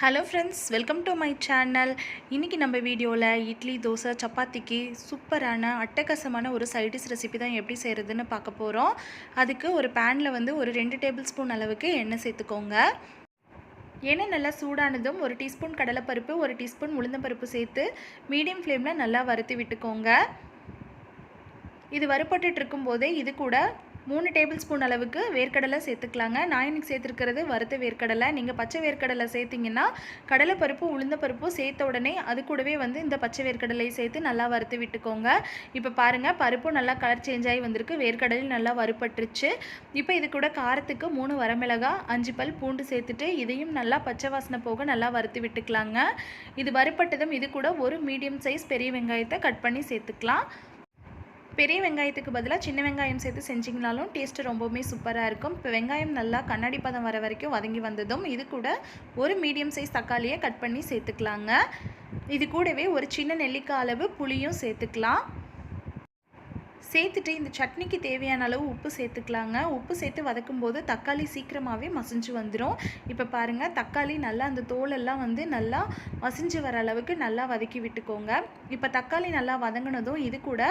Hello friends welcome to my channel இன்றைக்கி நம்ம வீடியோவில் இட்லி தோசை சப்பாத்திக்கு சூப்பரான அட்டகாசமான ஒரு சைடிஷ் ரெசிபி தான் எப்படி செய்கிறதுன்னு பார்க்க போகிறோம் அதுக்கு ஒரு பேனில் வந்து ஒரு ரெண்டு டேபிள் ஸ்பூன் அளவுக்கு எண்ணெய் சேர்த்துக்கோங்க. எண்ணெய் நல்லா சூடானதும் ஒரு டீஸ்பூன் கடலைப்பருப்பு ஒரு டீஸ்பூன் உளுந்தம்பருப்பு சேர்த்து மீடியம் ஃப்ளேமில் நல்லா வறுத்து விட்டுக்கோங்க. இது வறுப்பட்டுட்டு இருக்கும்போதே இது கூட மூணு டேபிள் ஸ்பூன் அளவுக்கு வேர்க்கடலை சேர்த்துக்கலாங்க. நான் இன்றைக்கி சேர்த்துருக்கிறது வறுத்த வேர்க்கடலை. நீங்கள் பச்சை வேர்க்கடலை சேர்த்திங்கன்னா கடலைப்பருப்பு உளுந்தப்பருப்பும் சேர்த்த உடனே அது கூடவே வந்து இந்த பச்சை வேர்க்கடலையை சேர்த்து நல்லா வறுத்து விட்டுக்கோங்க. இப்போ பாருங்கள் பருப்பும் நல்லா கலர் சேஞ்ச் ஆகி வந்திருக்கு. வேர்க்கடலையும் நல்லா வறுப்பட்டுருச்சு இப்போ இது கூட காரத்துக்கு மூணு வரமிளகா அஞ்சு பல் பூண்டு சேர்த்துட்டு இதையும் நல்லா பச்சை வாசனை போக நல்லா வறுத்து விட்டுக்கலாங்க. இது வறுப்பட்டதும் இது கூட ஒரு மீடியம் சைஸ் பெரிய வெங்காயத்தை கட் பண்ணி சேர்த்துக்கலாம். பெரிய வெங்காயத்துக்கு பதிலாக சின்ன வெங்காயம் சேர்த்து செஞ்சிங்கனாலும் டேஸ்ட்டு ரொம்பவுமே சூப்பராக இருக்கும். இப்போ வெங்காயம் நல்லா கண்ணாடி பதம் வர வரைக்கும் வதங்கி வந்ததும் இது கூட ஒரு மீடியம் சைஸ் தக்காளியை கட் பண்ணி சேர்த்துக்கலாங்க. இது கூடவே ஒரு சின்ன நெல்லிக்காய் அளவு புளியும் சேர்த்துக்கலாம். சேர்த்துட்டு இந்த சட்னிக்கு தேவையான அளவு உப்பு சேர்த்துக்கலாங்க. உப்பு சேர்த்து வதக்கும் போது தக்காளி சீக்கிரமாகவே மசிஞ்சு வந்துடும் இப்போ பாருங்கள் தக்காளி நல்லா அந்த தோலெல்லாம் வந்து நல்லா மசிஞ்சு வர அளவுக்கு நல்லா வதக்கி விட்டுக்கோங்க. இப்போ தக்காளி நல்லா வதங்கினதும் இது கூட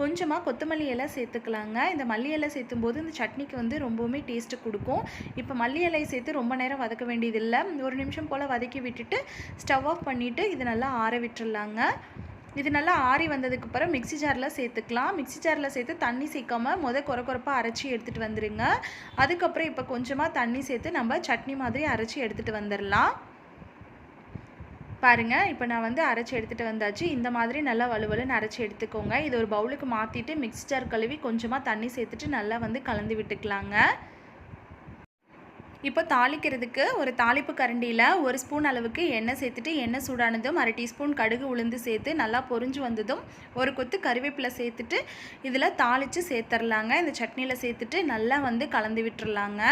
கொஞ்சமாக கொத்தமல்லி இலை சேர்த்துக்கலாங்க. இந்த மல்லி இலை சேர்த்தும் போது இந்த சட்னிக்கு வந்து ரொம்பவுமே டேஸ்ட்டு கொடுக்கும். இப்போ மல்லி இலை சேர்த்து ரொம்ப நேரம் வதக்க வேண்டியதில்லை. ஒரு நிமிஷம் போல் வதக்கி விட்டுட்டு ஸ்டவ் ஆஃப் பண்ணிவிட்டு இது நல்லா ஆற விட்டுடலாங்க இது நல்லா ஆறி வந்ததுக்கு அப்புறம் மிக்சி ஜாரில் சேர்த்துக்கலாம். மிக்சி ஜாரில் சேர்த்து தண்ணி சேர்க்காம முத குறை குறைப்பாக அரைச்சி எடுத்துகிட்டு வந்துடுங்க அதுக்கப்புறம் இப்போ கொஞ்சமாக தண்ணி சேர்த்து நம்ம சட்னி மாதிரி அரைச்சி எடுத்துகிட்டு வந்துடலாம் பாருங்கள் இப்போ நான் வந்து அரைச்சி எடுத்துகிட்டு வந்தாச்சு. இந்த மாதிரி நல்லா வலுவலுன்னு அரைச்சி எடுத்துக்கோங்க. இது ஒரு பவுலுக்கு மாற்றிட்டு மிக்சி ஜார் கழுவி கொஞ்சமாக தண்ணி சேர்த்துட்டு நல்லா வந்து கலந்து விட்டுக்கலாங்க. இப்போ தாளிக்கிறதுக்கு ஒரு தாளிப்பு கரண்டியில் ஒரு ஸ்பூன் அளவுக்கு எண்ணெய் சேர்த்துட்டு எண்ணெய் சூடானதும் அரை டீஸ்பூன் கடுகு உளுந்து சேர்த்து நல்லா பொறிஞ்சு வந்ததும் ஒரு கொத்து கருவேப்பிலை சேர்த்துட்டு இதில் தாளித்து சேர்த்துர்லாங்க. இந்த சட்னியில் சேர்த்துட்டு நல்லா வந்து கலந்து விட்டுறலாங்க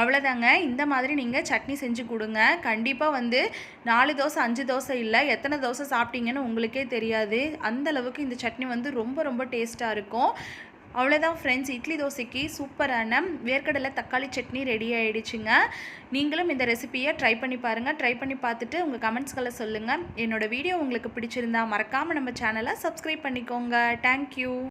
அவ்வளோதாங்க. இந்த மாதிரி நீங்கள் சட்னி செஞ்சு கொடுங்க. கண்டிப்பாக வந்து நாலு தோசை அஞ்சு தோசை இல்லை எத்தனை தோசை சாப்பிட்டீங்கன்னு உங்களுக்கே தெரியாது. அந்தளவுக்கு இந்த சட்னி வந்து ரொம்ப ரொம்ப டேஸ்ட்டாக இருக்கும். அவ்வளோதான் ஃப்ரெண்ட்ஸ் இட்லி தோசைக்கு சூப்பரான வேர்க்கடலை தக்காளி சட்னி ரெடி ஆகிடுச்சுங்க நீங்களும் இந்த ரெசிபியை ட்ரை பண்ணி பாருங்கள் ட்ரை பண்ணி பார்த்துட்டு உங்கள் கமெண்ட்ஸ்களை சொல்லுங்கள் என்னோடய வீடியோ உங்களுக்கு பிடிச்சிருந்தா மறக்காமல் நம்ம சேனலை சப்ஸ்கிரைப் பண்ணிக்கோங்க. தேங்க்யூ